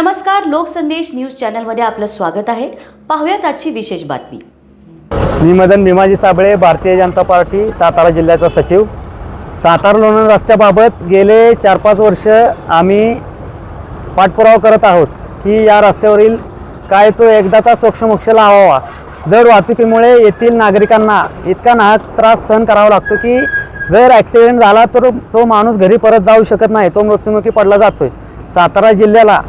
नमस्कार लोकसंदेश न्यूज चॅनलमध्ये आपलं स्वागत आहे. पाहूयात आजची विशेष बातमी. मी मदन भीमाजी साबळे भारतीय जनता पार्टी सातारा जिल्ह्याचा सचिव. सातारा लोणंद रस्त्याबाबत गेले चार पाच वर्ष आम्ही पाठपुरावा करत आहोत की या रस्त्यावरील काय तो एकदाचा सोक्षमोक्ष लावावा जर वाहतुकीमुळे येथील नागरिकांना इतका नाहक त्रास सहन करावा लागतो की जर ॲक्सिडेंट झाला तर तो माणूस घरी परत जाऊ शकत नाही तो मृत्युमुखी पडला जातोय. सातारा जिल्ह्याला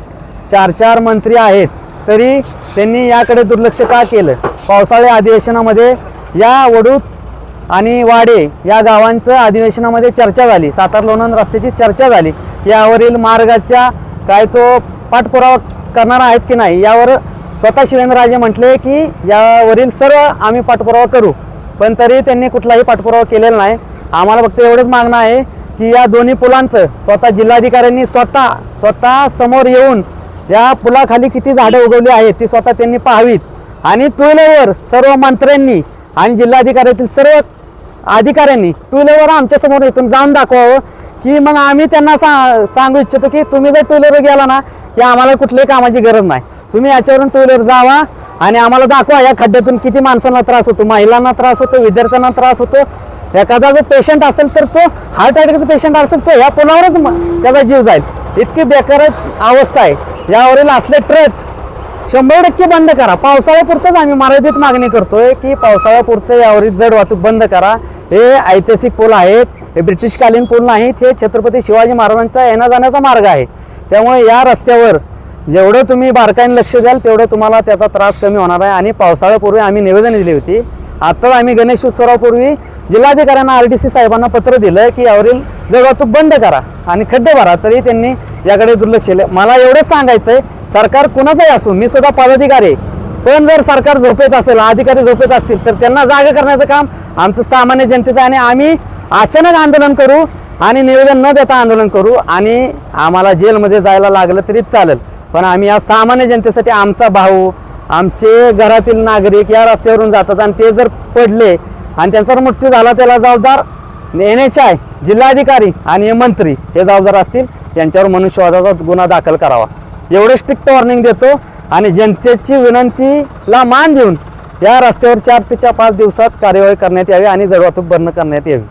चार चार मंत्री आहेत तरी त्यांनी याकडे दुर्लक्ष का केलं? पावसाळी अधिवेशनामध्ये या वडूत आणि वाडे या गावांचं अधिवेशनामध्ये चर्चा झाली. सातार लोणंद रस्त्याची चर्चा झाली. यावरील मार्गाच्या काय तो पाठपुरावा करणार आहेत की नाही यावर स्वतः शिवेंद्रराजे म्हटले की यावरील सर्व आम्ही पाठपुरावा करू. पण तरी त्यांनी कुठलाही पाठपुरावा केलेला नाही. आम्हाला फक्त एवढंच मागणं आहे की या दोन्ही पुलांचं स्वतः जिल्हाधिकाऱ्यांनी स्वतः स्वतः समोर येऊन या पुलाखाली किती झाडं उगवली आहेत ती स्वतः त्यांनी पाहावीत. आणि टू व्हीलरवर सर्व मंत्र्यांनी आणि जिल्हाधिकाऱ्यातील सर्व अधिकाऱ्यांनी टू व्हीलरवर आमच्यासमोर इथून जाऊन दाखवावं की मग आम्ही त्यांना सा सांगू इच्छितो की तुम्ही जर टू व्हीलर गेला ना की आम्हाला कुठल्याही कामाची गरज नाही. तुम्ही याच्यावरून टू व्हीलर जावा आणि आम्हाला दाखवा या खड्ड्यातून किती माणसांना त्रास होतो महिलांना त्रास होतो विद्यार्थ्यांना त्रास होतो. एखादा जर पेशंट असेल तर तो हार्ट अटॅकचा पेशंट असेल तो या पुलावरच त्याचा जीव जाईल. इतकी बेकार अवस्था आहे. यावरील असले ट्रक शंभर टक्के बंद करा. पावसाळ्यापुरतंच आम्ही मर्यादित मागणी करतोय की पावसाळ्यापुरतं यावरील जड वाहतूक बंद करा. हे ऐतिहासिक पूल आहेत हे ब्रिटिशकालीन पूल नाहीत हे छत्रपती शिवाजी महाराजांचा येण्या जाण्याचा मार्ग आहे. त्यामुळे या रस्त्यावर जेवढं तुम्ही बारकाईने लक्ष द्याल तेवढं तुम्हाला त्याचा त्रास कमी होणार आहे. आणि पावसाळ्यापूर्वी आम्ही निवेदन दिली होती. आत्ताच आम्ही गणेश उत्सवापूर्वी जिल्हाधिकाऱ्यांना आर डी सी साहेबांना पत्र दिलं की यावरील जड बंद करा आणि खड्डे भरा. तरी त्यांनी याकडे दुर्लक्ष केलं. मला एवढंच सांगायचं आहे सरकार कुणाचंही असू मी सुद्धा पदाधिकारी आहे. पण जर सरकार झोपेत असेल अधिकारी झोपेत असतील तर त्यांना जागा करण्याचं काम आमचं सामान्य जनतेचं आणि आम्ही अचानक आंदोलन करू आणि निवेदन न देता आंदोलन करू आणि आम्हाला जेलमध्ये जायला लागलं तरी चालेल. पण आम्ही या सामान्य जनतेसाठी आमचा भाऊ आमचे घरातील नागरिक या रस्त्यावरून जातात आणि ते जर पडले आणि त्यांचा मृत्यू झाला त्याला जबाबदार एन एच आय जिल्हाधिकारी आणि हे मंत्री हे जबाबदार असतील. यांच्यावर मनुष्यवादाचा गुन्हा दाखल करावा. एवढे स्ट्रिक्ट वॉर्निंग देतो आणि जनतेची विनंतीला मान देऊन या रस्त्यावर चार ते चार पाच दिवसात कार्यवाही करण्यात यावी आणि जड वाहतूक बंद करण्यात यावी.